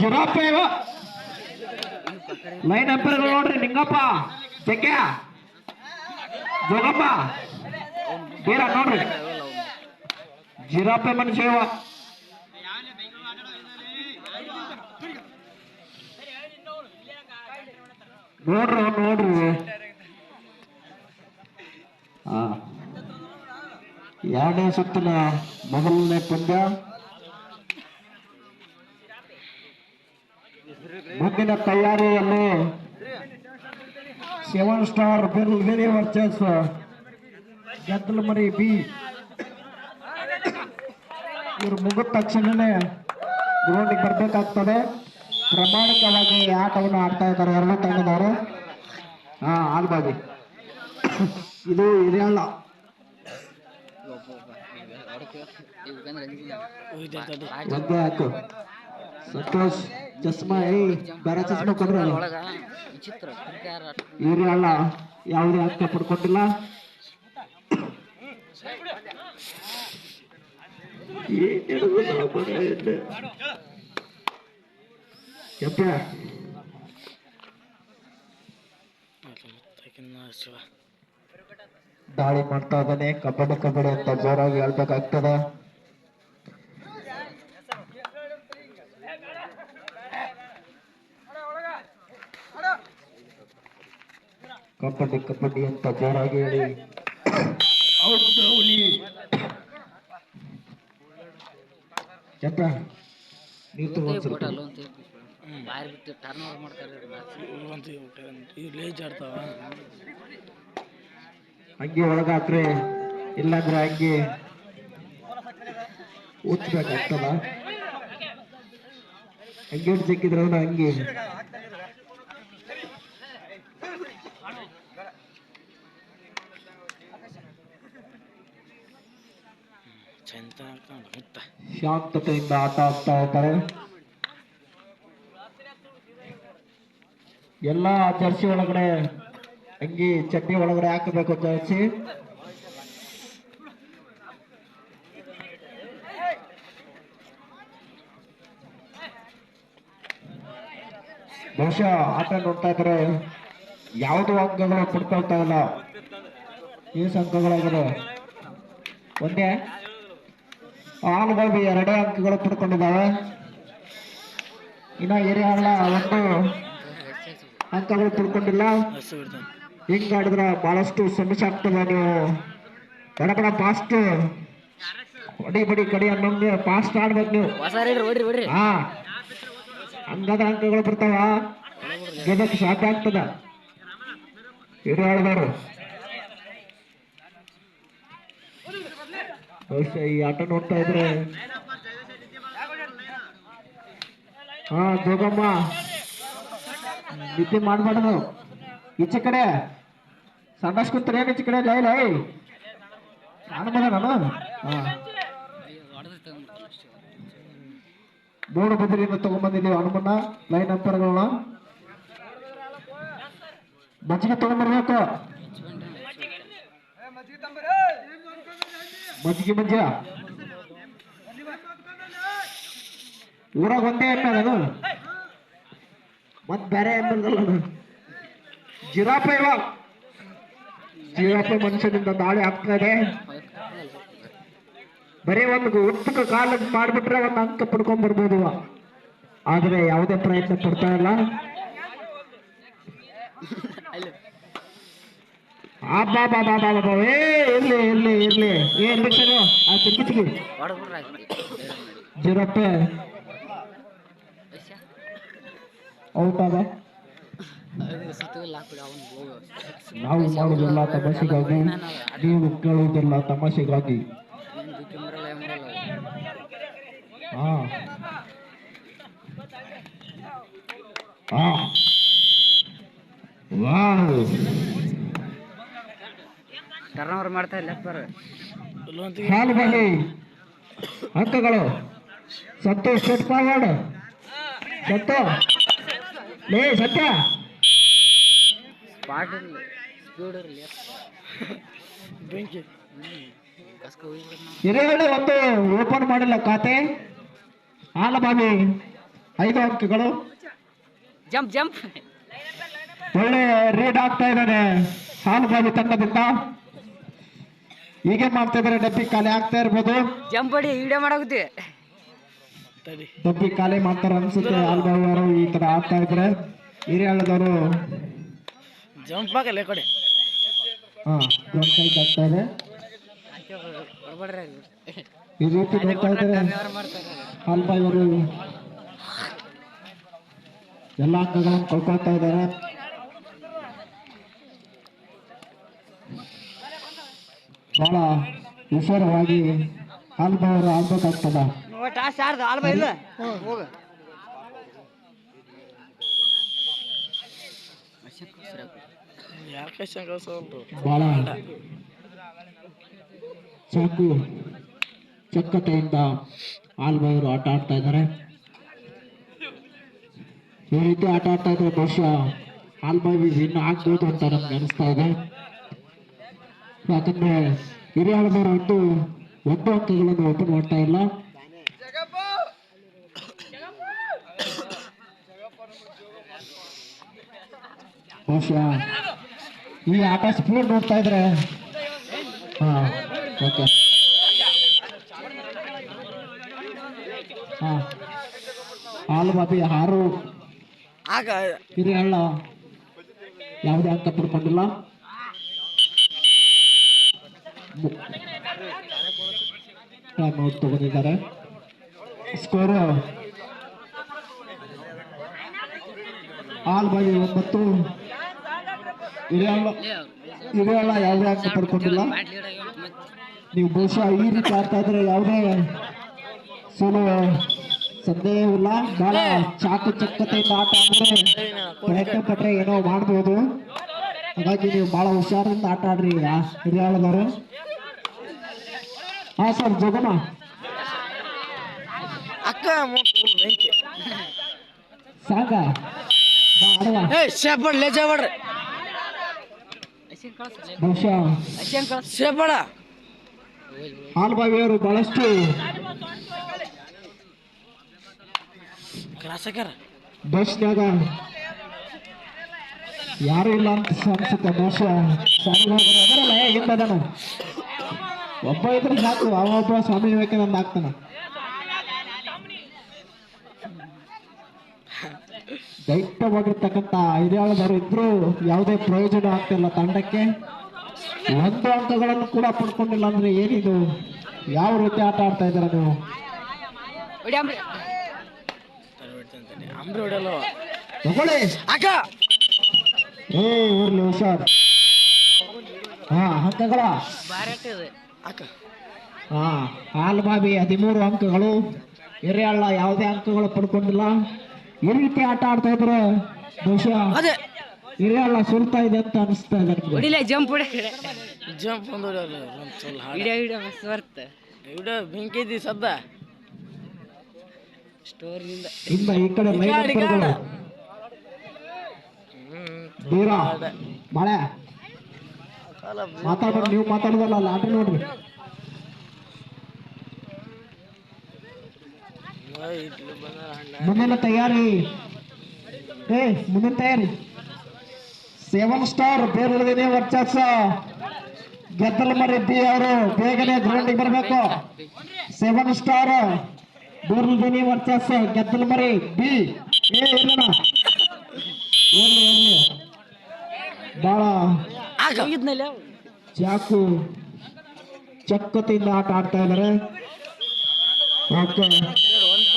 ಜಿರಾಪೆ ಇವ. ಲೈನ್ ಅಂಪರ್ಗಳು ನೋಡ್ರಿ ನಿಂಗಪ್ಪ. ಜಗ್ಗ್ಯ ಜೋಗಪ್ಪ. ಬೀರ ನೋಡ್ರಿ. ಜಿರಾಪೆ ಮನುಷ್ಯ ಇವ. ನೋಡ್ರಿ ನೋಡ್ರಿ. ಎರಡನೇ ಸುತ್ತಿನ ಮೊದಲನೇ ಪಂದ್ಯ. ಮುಂದಿನ ತಯಾರಿಯಲ್ಲಿ ಸೆವೆನ್ ಸ್ಟಾರ್ ಬೆಲ್ ವೆರಿ ವರ್ಚಸ್ ಗದ್ದಲಮರಿ ಬಿ ಇವರು ಮುಗಿದ ತಕ್ಷಣನೇ ಗ್ರೌಂಡಿಗೆ ಬರಬೇಕಾಗ್ತದೆ ಪ್ರಾಮಾಣಿಕವಾಗಿ ಆಟವನ್ನು ಆಡ್ತಾ ಇದ್ದಾರೆ ಎರಡನೇ ತಂಡದವರು ಹಾ ಆಲ್ಬಾಗಿ ಇದು ಒಂದೇ ಹಾಕು ಸಂತೋಷ್ ಚಸ್ಮಾ ಏ ಬೇರೆ ಚಸ್ಮಾ ಕೊಡ್ರಿ ಇವ್ರಿ ಅಲ್ಲ ಯಾವುದೇ ಅಂಕ ಪಡ್ಕೊಂಡಿಲ್ಲ. ಯಪ್ಪ ದಾಳಿ ಮಾಡ್ತಾ ಇದ್ದಾನೆ. ಕಬಡ್ಡಿ ಕಬಡ್ಡಿ ಅಂತ ಜೋರಾಗಿ ಹೇಳ್ಬೇಕಾಗ್ತದೆ. ಕಬಡ್ಡಿ ಕಬಡ್ಡಿ ಅಂತ ಜೋರಾಗಿ ಹೇಳಿ. ಯಪ್ಪ ನೀವು ಬಾರಿ ಬಿಟ್ಟು ಟರ್ನ್ ಓವರ್ ಮಾಡ್ತಾರೆ ಲೇಜ್ ಆಡ್ತಾವ. ಹಂಗೆ ಒಳಗಾಕ್ರೆ ಇಲ್ಲಾಂದ್ರೆ ಹಂಗೆ ಉಚ್ಚಬೇಕಾಗ್ತದ ಹಂಗೆ ಸಿಕ್ಕಿದ್ರೆ ಅವ್ನು ಹಂಗೆ. ಶಾಂತತೆಯಿಂದ ಆಟ ಆಡ್ತಾ ಇದ್ದಾರೆ ಎಲ್ಲ ಜರ್ಸಿ ಒಳಗಡೆ, ಅಂಗಿ ಚಡ್ಡಿ ಒಳಗಡೆ ಹಾಕಬೇಕು ಜರ್ಸಿ. ಬಹುಶಃ ಆಟ ನೋಡ್ತಾ ಇದ್ರೆ ಯಾವುದು ಅಂಗಗಳು ಪಡ್ಕೊಳ್ತಾ ಇಲ್ಲ. ಈ ಅಂಕಗಳಾಗಿದೆ ಒಂದೇ ಆಳುಗಳು ಎರಡೇ ಅಂಕಗಳು ಪಡ್ಕೊಂಡಿದ್ದಾವೆ. ಇನ್ನ ಹಿರಿಯಲ್ಲ ಒಂದು ಅಂಕಗಳು ಪಡ್ಕೊಂಡಿಲ್ಲ. ಹಸು ಬಿಡ್ತಾನೆ ಹಿಂಗ್ ಆಡಿದ್ರ ಬಹಳಷ್ಟು ಸಮಸ್ಯೆ ಆಗ್ತದೆ ನೀವು. ಬಡ ಫಾಸ್ಟ್ ಹೊಡಿ, ಬಡಿ, ಕಡಿ ಅನ್ನೋಂಗೆ ಫಾಸ್ಟ್ ಆಡ್ಬೇಕು ನೀವು. ಹಾ. ಹಂಗಾದ ಅಂಕಗಳು ಬರ್ತಾವ. ಗೆದ್ದಕ್ಕೆ ಸಾಧ್ಯ ಆಗ್ತದ. ಹಿರಿಯ ಬಹುಶಃ ಈ ಆಟ ನೋಡ್ತಾ ಇದ್ರೆ ಹಾ, ಜೋಗಮ್ಮ. ನಿದ್ದೆ ಮಾಡ್ಬಾರ್ದು ಈಚೆ ಕಡೆ. ಸಂಡಾಸ್ಕೊಂತಾರೆ ಏನು ಈಚೆ ಕಡೆ? ಲೈ ಲೈ. ನಾನು ಹಾ. ಮೂರು ಬದಲಿಯಿಂದ ತಗೊಂಡ್ಬಂದಿದ್ದೀವಿ ಹನುಮನ್ನ. ಲೈನ್ ಅಂಪರ್ಗಳನ್ನ ಮಜ್ಜಿಗೆ ತಗೊಂಡ್ಬರ್ಬೇಕು ಮಜ್ಜಿಗೆ ಮಜ್ಜ ಊರಾಗ ಒಂದೇ ಎಮ್ಮೆ ಅದು ಮತ್ ಬೇರೆ ಎಮ್ಮೆ ಜಿರಾಪೆ ಇವ. ಜಿರಾಪೆ ಮನುಷ್ಯನಿಂದ ದಾಳಿ ಆಗ್ತಾ ಇದೆ. ಬರೀ ಒಂದು ಉತ್ತಕ ಕಾಲ ಮಾಡ್ಬಿಟ್ರೆ ಒಂದು ಅಂಕ ಪಡ್ಕೊಂಡ್ ಬರ್ಬೋದು. ಆದ್ರೆ ಯಾವುದೇ ಪ್ರಯತ್ನ ಪಡ್ತಾ ಇಲ್ಲ. ಅಬ್ಬಾ ಬಾ ಬಾ ಬಾ ಬಾ ಏ, ಇರ್ಲಿ ಇರ್ಲಿ ಇರ್ಲಿ. ಏನ್ ಇರ್ಬೇಕು ಆ, ಚಿಕ್ಕಿ ಚಿಕ್ಕಿ. ಜಿರಪ್ಪೆ. ಔಟ್ ನಾವು ತಮಾಷೆಗಾಗಿ. ನೀವು ಕೇಳುವುದಿಲ್ಲ ತಮಾಷೆಗಾಗಿ. ಹಾ ಹಾ ವಾವ್ ಟರ್ನ್ ಓವರ್ ಇಲ್ಲ ಲೆಪ್ಪರ್ ಹಾಲು ಬಲಿ ಅಂಕಗಳು ಸತ್ತು ಸ್ಟೆಟ್ ಫಾರ್ವರ್ಡ್ ಸತ್ತು ಲೇ ಸತ್ಯ. ಸ್ಪಾಟ್ ಇರಲಿ ಸ್ಪೀಡ್ ಇರಲಿ ಬೆಂಕಿ. ಹಿರೇಗಡೆ ಒಂದು ಓಪನ್ ಮಾಡಿಲ್ಲ ಖಾತೆ. ಹಾಲಬಾವಿ ಐದು ಅಂಕಗಳು ಜಂಪ್ ಜಂಪ್ ಒಳ್ಳೆ ರೀಡ್ ಆಗ್ತಾ ಇದ್ದಾನೆ. ಬಾಗಿ ತಂಡದಿಂದ. ಹೀಗೆ ಮಾಡ್ತಾ ಇದಾರೆ ಡಬ್ಬಿ ಖಾಲಿ ಆಗ್ತಾ ಇರ್ಬೋದು. ಜಂಬಡಿ ಈಡೇ ತಡಿ ಡಬ್ಬಿ ಖಾಲಿ ಮಾಡ್ತಾರೆ ಅನ್ಸುತ್ತೆ. ಹಾಲಬಾವಿ ಅವರು ಈ ತರ ಆಗ್ತಾ ಇದ್ರೆ. ಹಿರಿಯಾಳದವರು ಜಂಪ್ ಆಗಲ್ಲ ಕೊಡಿ. ಹಾ ಫ್ರಂಟ್ ಸೈಡ್ ಆಗ್ತಾ ಇದೆ. ಈ ರೀತಿ ನೋಡ್ತಾ ಎಲ್ಲ ಅಂಕಗಳನ್ನು ಕಳ್ಕೊಳ್ತಾ ಇದ್ದಾರೆ. ಹೋಗ. ಯಾಕೆ ಶಂಕ ಆಗ್ಬೇಕಾಗ್ತದ ಬಹಳ ಚಾಕು ಚಕ್ಕತೆಯಿಂದ ಆಲ್ಬವರು ಅವರು ಆಟ ಆಡ್ತಾ ಇದ್ದಾರೆ. ಈ ರೀತಿ ಆಟ ಆಡ್ತಾ ಇದ್ರೆ ಬಹುಶಃ ಹಾಲ್ಬಾಯಿ ವಿನ್ ಆಗ್ಬೋದು ಅಂತ ನಮ್ಗೆ ಅನಿಸ್ತಾ ಇದೆ. ಯಾಕಂದ್ರೆ ಹಿರಿಯಾಳದವರು ಒಂದು ಒಟ್ಟು ಅಂಕಗಳನ್ನು ಒಟ್ಟು ಮಾಡ್ತಾ ಇಲ್ಲ. ಬಹುಶಃ ಈ ಆಟ ಸ್ಪೀಡ್ ನೋಡ್ತಾ ಇದ್ರೆ ಹಾ ಓಕೆ ಹಾ. ಹಾಲು ಬಾಬಿ ಹಾರು. ಆಗ ಹಿರಿಯಳ್ಳ ಯಾವುದೇ ಅಂಕ ಪಡ್ಕೊಂಡಿಲ್ಲ ನೋಟ್ ತಗೊಂಡಿದ್ದಾರೆ. ಸ್ಕೋರ್ ಆಲ್ ಬಾಗಿ ಒಂಬತ್ತು. ಇರೋಲ್ಲ ಯಾವುದೇ ಅಂಕ ಪಡ್ಕೊಂಡಿಲ್ಲ. ನೀವು ಬಹುಶಃ ಈ ರೀತಿ ಆಡ್ತಾ ಇದ್ರೆ ಯಾವುದೇ ಸೋಲು ಸಂದೇಹವಿಲ್ಲ ಬಹಳ ಚಾಕು ಚಕ್ಕತೆಯಿಂದ ಆಟ ಆಡಿದ್ರೆ ಪ್ರಯತ್ನ ಪಟ್ಟರೆ ಏನೋ ಮಾಡ್ಬೋದು. ಹಾಗಾಗಿ ನೀವು ಬಹಳ ಹುಷಾರಿಂದ ಆಟ ಆಡ್ರಿ ಹಿರಿಯಾಳದವರು ಹಾ ಸರ್ ಜಗನ ಅಕ್ಕ ಸಾಕ. ಶೇಪಡ್ ಅಶಿನ್ ಕಳ್ಸ ಬಹುಶಃ. ಶೇಪಡ ಹಾಲ್ಬಾವಿಯವರು ಬಹಳಷ್ಟು. ಬಸ್ನಾಗ ಯಾರು ಇಲ್ಲ ಅಂತ ಅನ್ಸುತ್ತೆ ಬಹುಶಃ. ಹಿಂದದನ ಒಬ್ಬ ಇದ್ರೆ ಸಾಕು ಅವ ಒಬ್ಬ ಸ್ವಾಮಿ ವಿವೇಕಾನಂದ ಆಗ್ತಾನ. ದೈತ್ಯವಾಗಿರ್ತಕ್ಕಂಥ ಐಡಿಯಾಳದವರು ಇದ್ರು ಯಾವುದೇ ಪ್ರಯೋಜನ ಆಗ್ತಿಲ್ಲ ತಂಡಕ್ಕೆ. ಒಂದು ಅಂಕಗಳನ್ನು ಕೂಡ ಪಡ್ಕೊಂಡಿಲ್ಲ ಅಂದ್ರೆ ಏನಿದು? ಯಾವ ರೀತಿ ಆಟ ಆಡ್ತಾ ಇದ್ದೀರಾ ನೀವು? ಏ, ಇರ್ಲಿ ಹುಷಾರ್. ಹಾ ಅಂಕಗಳ ಹಾ ಹಾಲ್ಬಾಬಿ ಹದಿಮೂರು ಅಂಕಗಳು ಹಿರಿಯಳ್ಳ ಯಾವುದೇ ಅಂಕಗಳು ಪಡ್ಕೊಂಡಿಲ್ಲ. ಈ ರೀತಿ ಆಟ ಆಡ್ತಾ ಇದ್ರೆ ಬಹುಶಃ ಅದೇ. ಹಿರಿಯಳ್ಳ ಸುಲ್ತಾ ಇದೆ ಅಂತ ಅನಿಸ್ತಾ ಇದೆ ನಮ್ಗೆ. ಜಂಪ್ ಹೊಡಿ ಜಂಪ್ ಒಂದು ಹೊಡಲ್ಲ ಒಂದು ಸ್ವಲ್ಪ ಹಾಡು. ವಿಡಿಯೋ ವಿಡಿಯೋ ಮಸ್ತ್ ಬರ್ತ ಇಡ ಬೆಂಕಿ ಐತಿ ಸದ್ದ. ಸ್ಟೋರಿಯಿಂದ. ಇಂದ ಈ ಕಡೆ ಲೈನ್ ಗಾಡಿ. ದೂರ ಮಳೆ. ಮಾತಾಡ್ಬೇಕು ನೀವು ಮಾತಾಡೋದಲ್ಲ ಆಟ ನೋಡ್ರಿ. ಮುಂದಿನ ತಯಾರಿ. ಏ ಮುಂದಿನ ತಯಾರಿ. ಸೆವೆನ್ ಸ್ಟಾರ್ ಬೇರೆ ವರ್ಚಸ್ಸ. ಗೆದ್ದಲ ಬಿ ಅವರು, ಬೇಗನೆ ಗ್ರೌಂಡಿಗೆ ಬರಬೇಕು. ಸೆವೆನ್ ಸ್ಟಾರ್ ಬೇರೆ ವರ್ಚಸ್ ಗೆದ್ದಲ ಮರಿ, ಬಿ. ಏ ಇರ್ಲಿ ಬಹಳ ಚಾಕು ಚಕ್ಕತೆಯಿಂದ ಆಟ ಆಡ್ತಾ ಇದ್ದಾರೆ. ಓಕೆ.